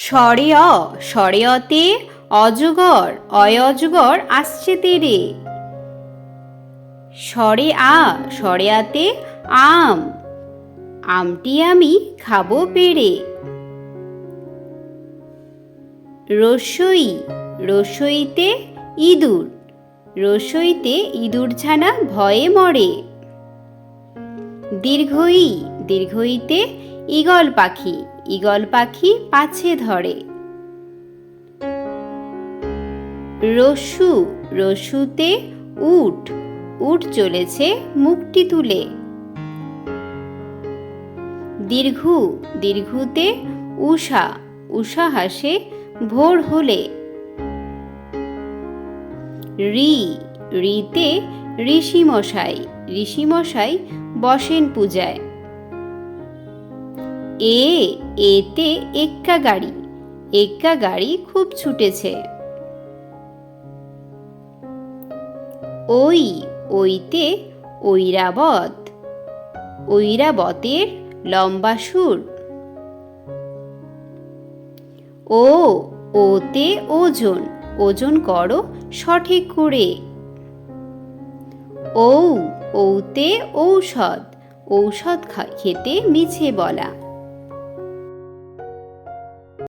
স্বরে অ স্বরে অতে অজগর অয় অজগর আসছে তেরে স্বরে আ স্বরে আতে আম। আমটি আমি খাব পেরে রসই, রসইতে ইঁদুর। রসইতে ইঁদুর ছানা ভয়ে মরে। দীর্ঘই, দীর্ঘইতে ঈগল পাখি ঈগল পাখি পাছে ধরে। রসু, রসুতে উট উট চলেছে মুখটি তুলে। দীর্ঘ, দীর্ঘতে উষা উষা হাসে ভোর হলে। রি, রিতে ঋষিমশাই ঋষিমশাই বসেন পূজায়। এ, এতে এক্কা গাড়ি। এক্কা গাড়ি খুব ছুটেছে। ওই, ওইতে ঐরাবত। ঐরাবতের লম্বা সুর। ও, ওতে ওজন। ওজন করো সঠিক করে। ঔ, ঔতে ঔষধ। ঔষধ খেতে মিছে বলা।